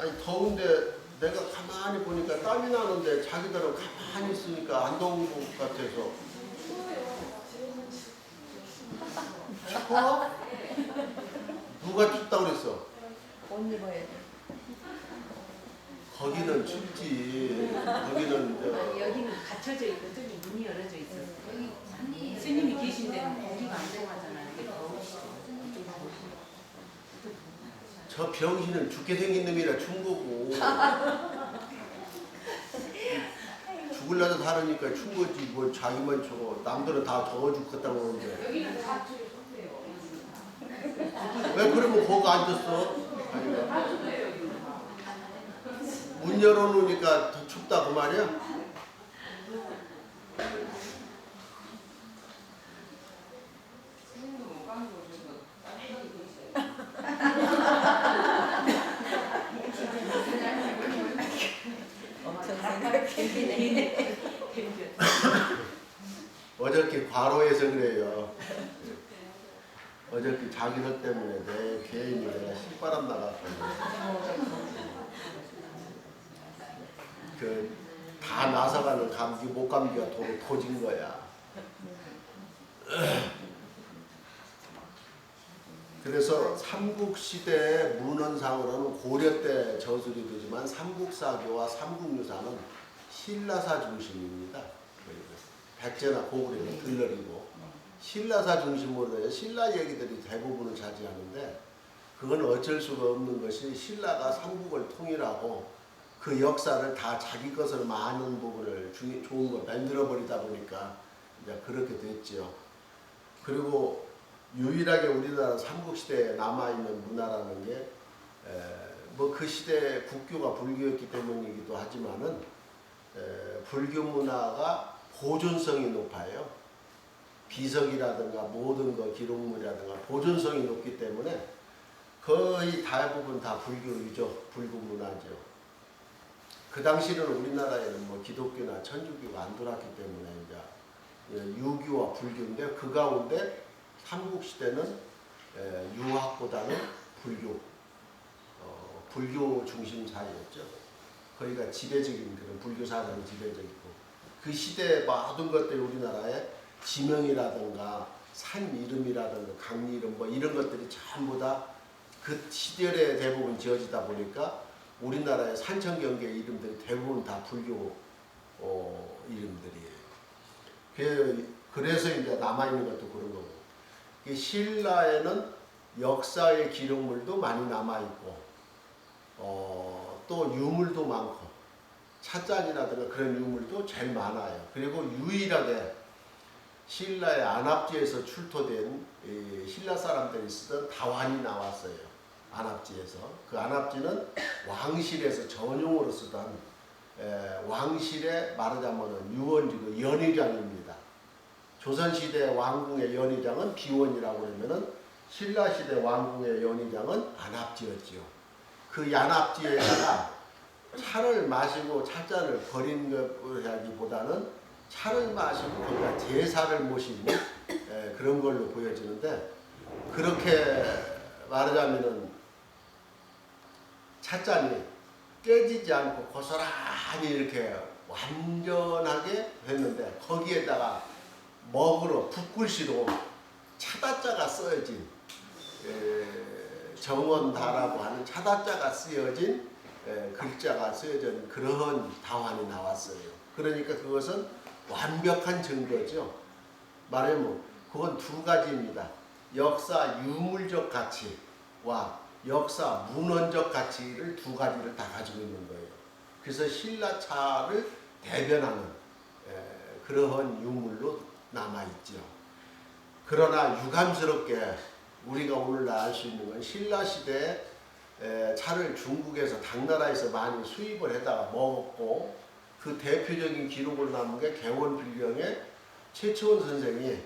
아니 더운데 내가 가만히 보니까 땀이 나는데 자기들은 가만히 있으니까 안 더운 것 같아서 추워? 누가 춥다고 그랬어? 옷 입어야 돼. 거기는 춥지 거기는 아니, 저 여기는 닫혀져 있고 저기 문이 열어져 있어서 스님이 계신 데는 공기가 안 통하잖아요. 이게 더우시죠. 저 병신은 죽게 생긴 놈이라 춘 거고 죽을라도 사르니까 춘 거지 뭐 자기만 추워 남들은 다 더워 죽겠다고 그러는데 여기는 다 춥대요. 왜 그러면 거기 앉았어? 아니, 문 열어놓으니까 더 춥다 그 말이야? 엄청 생각해. 어저께 과로해서 그래요. 어저께 자기들 때문에 내 괜히 내가 신바람 나갔거든. 그 다 나서가는 감기 목감기가 도로 터진 거야. 그래서 삼국시대 문헌상으로는 고려 때 저술이 되지만 삼국사교와 삼국유사는 신라사 중심입니다. 백제나 고구려는 들러리고 신라사 중심으로 해서 신라 얘기들이 대부분을 차지하는데 그건 어쩔 수가 없는 것이 신라가 삼국을 통일하고 그 역사를 다 자기 것으로 많은 부분을 주- 좋은 걸 만들어 버리다 보니까 이제 그렇게 됐죠. 그리고 유일하게 우리나라 삼국시대에 남아있는 문화라는 게 뭐 그 시대 국교가 불교였기 때문이기도 하지만은 에, 불교 문화가 보존성이 높아요. 비석이라든가 모든 거 기록물이라든가 보존성이 높기 때문에 거의 대부분 다 불교 유적, 불교 문화죠. 그 당시는 우리나라에는 뭐 기독교나 천주교가 안 들어왔기 때문에 이제 예, 유교와 불교인데 그 가운데 삼국 시대는 에, 유학보다는 불교, 어, 불교 중심 사회였죠. 거기가 지배적인 그런 불교 사상이 지배적이고 그 시대의 모든 것들이 우리나라에 지명이라든가 산 이름이라든가 강 이름 뭐 이런 것들이 전부 다 그 시절에 대부분 지어지다 보니까 우리나라의 산천경계 이름들이 대부분 다 불교 어, 이름들이에요. 그- 그래서 이제 남아있는 것도 그런 거고. 이 신라에는 역사의 기록물도 많이 남아있고, 어, 또 유물도 많고, 찻잔이라든가 그런 유물도 제일 많아요. 그리고 유일하게 신라의 안압지에서 출토된 이 신라 사람들이 쓰던 다환이 나왔어요. 안압지에서. 그 안압지는 왕실에서 전용으로 쓰던 에, 왕실의 말하자면 유원지고 연의장입니다. 조선시대 왕궁의 연의장은 비원이라고 그러면은 신라시대 왕궁의 연의장은 안압지였지요. 그 안압지에다가 차를 마시고 찻잔을 버린 것이라기보다는 차를 마시고 거기다 제사를 모시는 에, 그런 걸로 보여지는데 그렇게 말하자면은 찻잔이 깨지지 않고 고스란히 이렇게 완전하게 됐는데 거기에다가 먹으로 붓글씨로 차다자가 쓰여진 에, 정원다라고 하는 차다자가 쓰여진 에, 글자가 쓰여진 그런 다환이 나왔어요. 그러니까 그것은 완벽한 증거죠. 말하면 그건 두 가지입니다. 역사 유물적 가치와 역사 문헌적 가치를 두 가지를 다 가지고 있는 거예요. 그래서 신라차를 대변하는 에, 그러한 유물로 남아 있죠. 그러나 유감스럽게 우리가 오늘날 알 수 있는 건 신라 시대에 에, 차를 중국에서 당나라에서 많이 수입을 해다가 먹었고 그 대표적인 기록으로 남은 게 개원필경에 최초원 선생이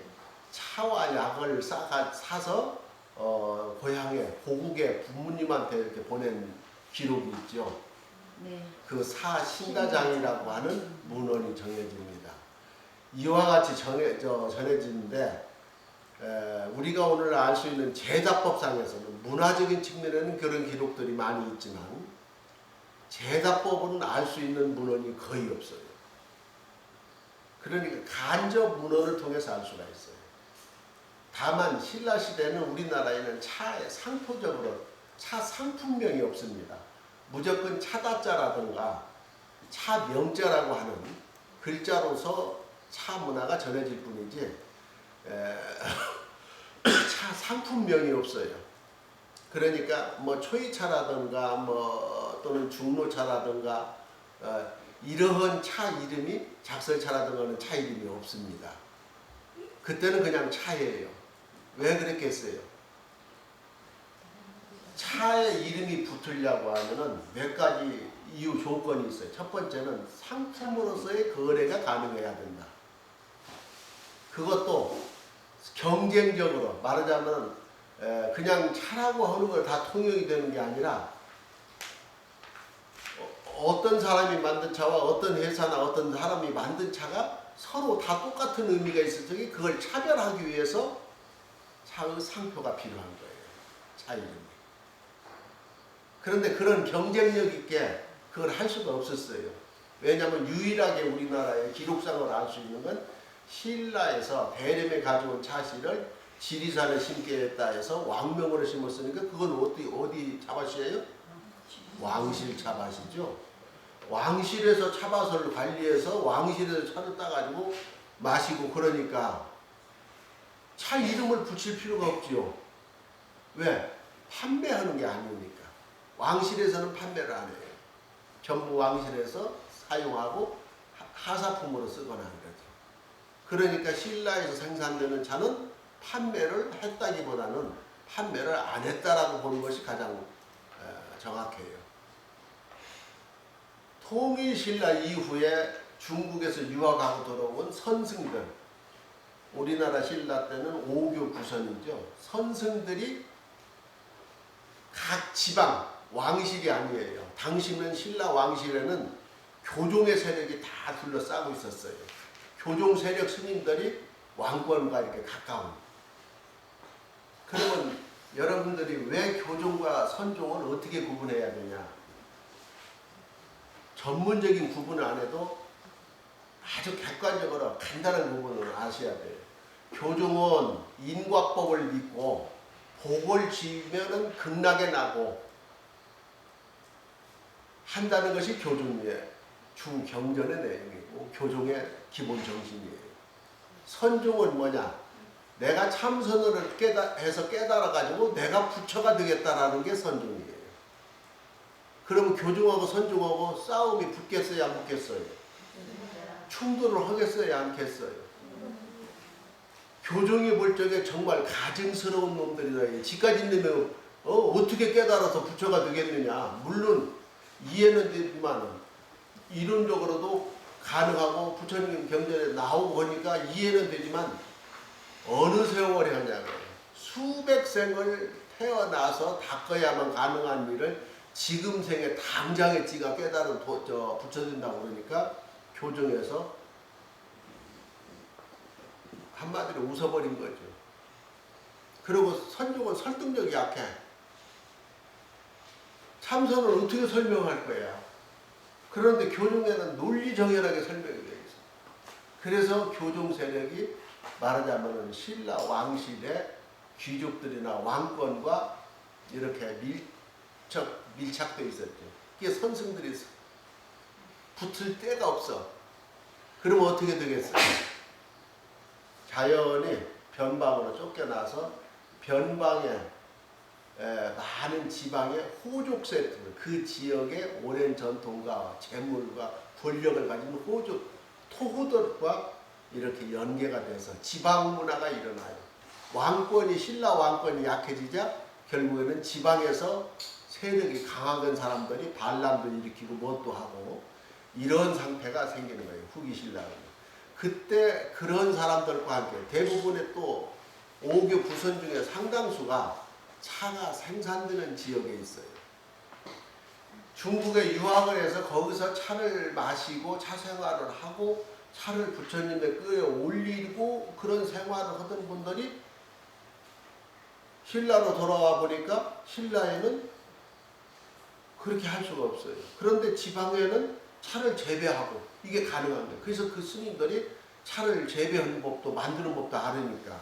차와 약을 싸가, 사서 어, 고향에 고국의 부모님한테 이렇게 보낸 기록이 있죠. 네. 그 사신다장이라고 하는 문헌이 정해집니다. 이와 같이 정해, 저, 전해지는데 에, 우리가 오늘 알 수 있는 제자법상에서는 문화적인 측면에는 그런 기록들이 많이 있지만 제다법은 알 수 있는 문헌이 거의 없어요. 그러니까 간접 문헌을 통해서 알 수가 있어요. 다만 신라 시대는 우리나라에는 차에 상표적으로 차 상품명이 없습니다. 무조건 차다자라든가 차 명자라고 하는 글자로서 차 문화가 전해질 뿐이지 에, 차 상품명이 없어요. 그러니까 뭐 초이차라든가 뭐 또는 중로차라든가 어, 이러한 차 이름이 작설차라든가 는 차 이름이 없습니다. 그때는 그냥 차예요. 왜 그랬겠어요? 차의 이름이 붙으려고 하면은 몇 가지 이유 조건이 있어요. 첫 번째는 상품으로서의 거래가 가능해야 된다. 그것도 경쟁적으로 말하자면 에, 그냥 차라고 하는 걸 다 통용이 되는 게 아니라 어, 어떤 사람이 만든 차와 어떤 회사나 어떤 사람이 만든 차가 서로 다 똑같은 의미가 있을 적에 그걸 차별하기 위해서 차의 상표가 필요한 거예요. 차 이름이. 그런데 그런 경쟁력 있게 그걸 할 수가 없었어요. 왜냐하면 유일하게 우리나라의 기록상으로 알수 있는 건 신라에서 대림에 가져온 차씨를 지리산에 심게 했다 해서 왕명으로 심었으니까 그건 어디 어디 차밭이에요? 왕실 차밭이죠. 왕실에서 차밭을 관리해서 왕실에서 차를 따가지고 마시고 그러니까 차 이름을 붙일 필요가 없지요. 왜? 판매하는 게 아니니까. 왕실에서는 판매를 안 해요. 전부 왕실에서 사용하고 하- 하사품으로 쓰거나 그러죠. 그러니까 신라에서 생산되는 차는 판매를 했다기보다는 판매를 안 했다라고 보는 것이 가장 어, 정확해요. 통일 신라 이후에 중국에서 유학하고 들어온 선승들, 우리나라 신라 때는 오교 구선이죠. 선승들이 각 지방 왕실이 아니에요. 당시는 신라 왕실에는 교종의 세력이 다 둘러싸고 있었어요. 교종 세력 스님들이 왕권과 이렇게 가까운. 그러면 여러분들이 왜 교종과 선종을 어떻게 구분해야 되냐? 전문적인 구분을 안 해도 아주 객관적으로 간단한 부분을 아셔야 돼요. 교종은 인과법을 믿고 복을 지으면은 극락에 나고 한다는 것이 교종의 주 경전의 내용이고 교종의 기본 정신이에요. 선종은 뭐냐? 내가 참선을 깨달, 해서 깨달아 가지고 내가 부처가 되겠다라는 게 선종이에요. 그러면 교종하고 선종하고 싸움이 붙겠어요, 안 붙겠어요? 충돌을 하겠어요, 않겠어요? 교종이 볼 적에 정말 가증스러운 놈들이다. 지까지 있는 어, 어떻게 깨달아서 부처가 되겠느냐. 물론 이해는 되지만 이론적으로도 가능하고 부처님 경전에 나오고 하니까 이해는 되지만 어느 세월에 하냐고요. 수백 생을 태어나서 닦아야만 가능한 일을 지금 생에 당장에 지가 깨달은 도, 저, 부처된다고 그러니까 교정에서 한마디로 웃어버린 거죠. 그리고 선종은 설득력이 약해. 참선을 어떻게 설명할 거야? 그런데 교종에는 논리정연하게 설명이 되어 있어. 그래서 교종 세력이 말하자면 신라 왕실의 귀족들이나 왕권과 이렇게 밀착, 밀착되어 있었죠. 그게 선승들이 붙을 데가 없어. 그러면 어떻게 되겠어요? 자연이 변방으로 쫓겨나서 변방에 에, 많은 지방의 호족 세트, 그 지역의 오랜 전통과 재물과 권력을 가진 호족, 토호들과 이렇게 연계가 돼서 지방 문화가 일어나요. 왕권이 신라 왕권이 약해지자 결국에는 지방에서 세력이 강한 사람들이 반란도 일으키고 뭣도 하고 이런 상태가 생기는 거예요. 후기 신라는. 그때 그런 사람들과 함께 대부분의 또 오교 구선 중에 상당수가 차가 생산되는 지역에 있어요. 중국에 유학을 해서 거기서 차를 마시고 차 생활을 하고 차를 부처님에 끌어올리고 그런 생활을 하던 분들이 신라로 돌아와 보니까 신라에는 그렇게 할 수가 없어요. 그런데 지방에는 차를 재배하고 이게 가능한 거예요. 그래서 그 스님들이 차를 재배하는 법도 만드는 법도 알으니까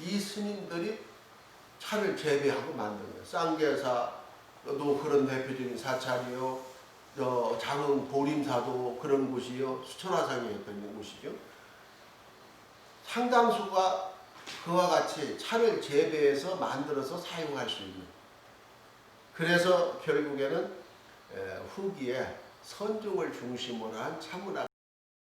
이 스님들이 차를 재배하고 만드는 거예요. 쌍계사도 그런 대표적인 사찰이요. 저 장흥 보림사도 그런 곳이요. 수천화상이었던 곳이죠. 상당수가 그와 같이 차를 재배해서 만들어서 사용할 수 있는. 그래서 결국에는 에, 후기에 선종을 중심으로 한 차문화